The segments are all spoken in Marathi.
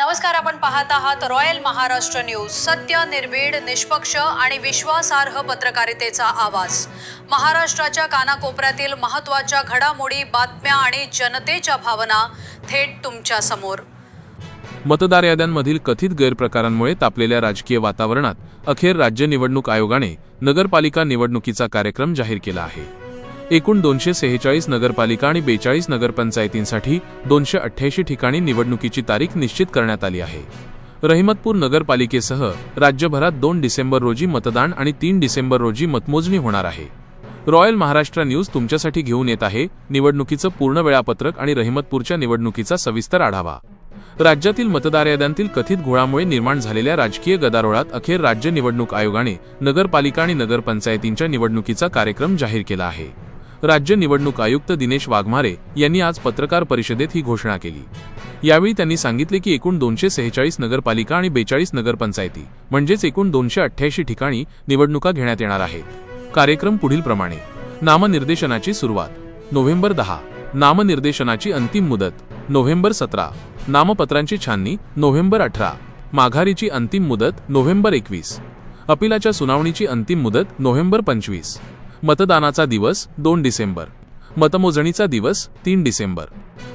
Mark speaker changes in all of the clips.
Speaker 1: नमस्कार आपण पाहत आहात रॉयल महाराष्ट्र न्यूज सत्य निर्भीड निष्पक्ष आणि विश्वासार्ह पत्रकारितेचा आवाज. महाराष्ट्राच्या कानाकोपऱ्यातील महत्त्वाच्या घडामोडी बातम्या आणि जनतेच्या भावना थेट तुमच्यासमोर.
Speaker 2: मतदार याद्यांमधील कथित गैरप्रकारांमुळे तापलेल्या राजकीय वातावरणात अखेर राज्य निवडणूक आयोगाने नगरपालिका निवडणुकीचा कार्यक्रम जाहीर केला आहे. एकूण दोनशे सेहेचाळीस नगरपालिका आणि बेचाळीस नगरपंचायतींसाठी दोनशे अठ्ठ्याऐंशी ठिकाणी निवडणुकीची तारीख निश्चित करण्यात आली आहे. रहिमतपूर नगरपालिकेसह राज्यभरात दोन डिसेंबर रोजी मतदान आणि तीन डिसेंबर रोजी मतमोजणी होणार आहे. रॉयल महाराष्ट्र न्यूज तुमच्यासाठी घेऊन येत आहे. निवडणुकीचं पूर्ण वेळापत्रक आणि रहिमतपूरच्या निवडणुकीचा सविस्तर आढावा. राज्यातील मतदार याद्यांतील कथित घोळामुळे निर्माण झालेल्या राजकीय गदारोळात अखेर राज्य निवडणूक आयोगाने नगरपालिका आणि नगरपंचायतींच्या निवडणुकीचा कार्यक्रम जाहीर केला आहे. राज्य निवडणूक आयुक्त दिनेश वाघमारे यांनी आज पत्रकार परिषदेत ही घोषणा केली. यावेळी त्यांनी सांगितले की एकूण दोनशे सेहेचाळीस नगरपालिका आणि बेचाळीस नगरपंचायती म्हणजेच एकूण दोनशे अठ्ठ्याऐंशी ठिकाणी निवडणुका घेण्यात येणार आहेत. कार्यक्रम पुढीलप्रमाणे नामनिर्देशनाची सुरुवात. नोव्हेंबर दहा. नामनिर्देशनाची अंतिम मुदत. नोव्हेंबर सतरा. नामपत्रांची छाननी. नोव्हेंबर अठरा. माघारीची अंतिम मुदत. नोव्हेंबर एकवीस. अपिलाच्या सुनावणीची अंतिम मुदत. नोव्हेंबर पंचवीस. मतदानाचा दिवस दोन डिसेंबर. मतमोजणीचा दिवस तीन डिसेंबर.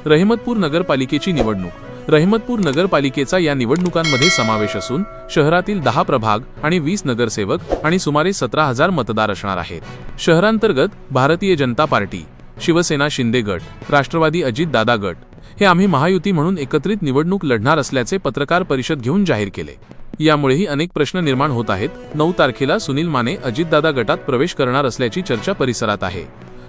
Speaker 2: रहिमतपूर नगरपालिकेची निवडणूक. रहिमतपूर नगरपालिकेचा या निवडणुकांमध्ये समावेश असून शहरातील दहा प्रभाग आणि वीस नगरसेवक आणि सुमारे सतरा हजार मतदार असणार आहेत. शहरांतर्गत भारतीय जनता पार्टी शिवसेना शिंदे गट राष्ट्रवादी अजितदादा गट हे आम्ही महायुती म्हणून एकत्रित निवडणूक लढणार असल्याचे पत्रकार परिषद घेऊन जाहीर केले. यामुळेही अनेक प्रश्न निर्माण होत आहेत. नऊ तारखेला सुनील माने अजितदादा गटात प्रवेश करणार असल्याची चर्चा परिसरात आहे.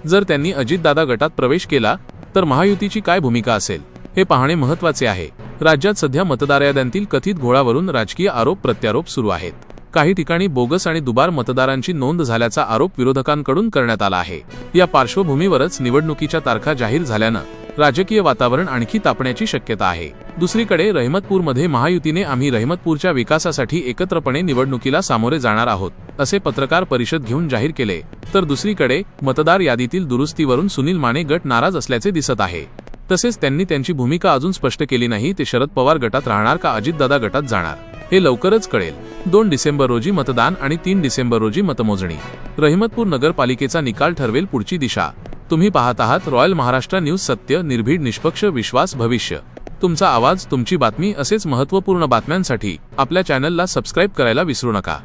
Speaker 2: जर त्यांनी अजितदादा गटात प्रवेश केला तर महायुतीची काय भूमिका असेल? हे पाहणे महत्त्वाचे आहे. राज्यात सध्या मतदार याद्यांतील कथित घोळावरून राजकीय आरोप प्रत्यारोप सुरू आहेत. काही ठिकाणी बोगस आणि दुबार मतदारांची नोंद झाल्याचा आरोप विरोधकांकडून करण्यात आला आहे. या पार्श्वभूमीवरच निवडणुकीच्या तारखा जाहीर झाल्यानं राजकीय वातावरण आणखी तापण्याची शक्यता आहे. दुसरीकडे रहिमतपूरमध्ये महायुतीने आम्ही रहिमतपूरच्या विकासासाठी एकत्रपणे निवडणुकीला सामोरे जाणार आहोत असे पत्रकार परिषद घेऊन जाहीर केले. तर दुसरीकडे मतदार यादीतील दुरुस्तीवरून सुनील माने गट नाराज असल्याचे दिसत आहे. तसेच त्यांनी त्यांची भूमिका अजून स्पष्ट केली नाही ते शरद पवार गटात राहणार का अजितदादा गटात जाणार? हे लवकरच कळेल. दोन डिसेंबर रोजी मतदान आणि तीन डिसेंबर रोजी मतमोजणी. रहिमतपूर नगरपालिकेचा निकाल ठरवेल पुढची दिशा. तुम्ही पाहत आहात रॉयल महाराष्ट्र न्यूज सत्य निर्भीड निष्पक्ष विश्वास भविष्य. तुमचा आवाज तुमची बातमी असेच महत्त्वपूर्ण बातम्यांसाठी आपल्या चॅनलला सबस्क्राईब करायला विसरू नका.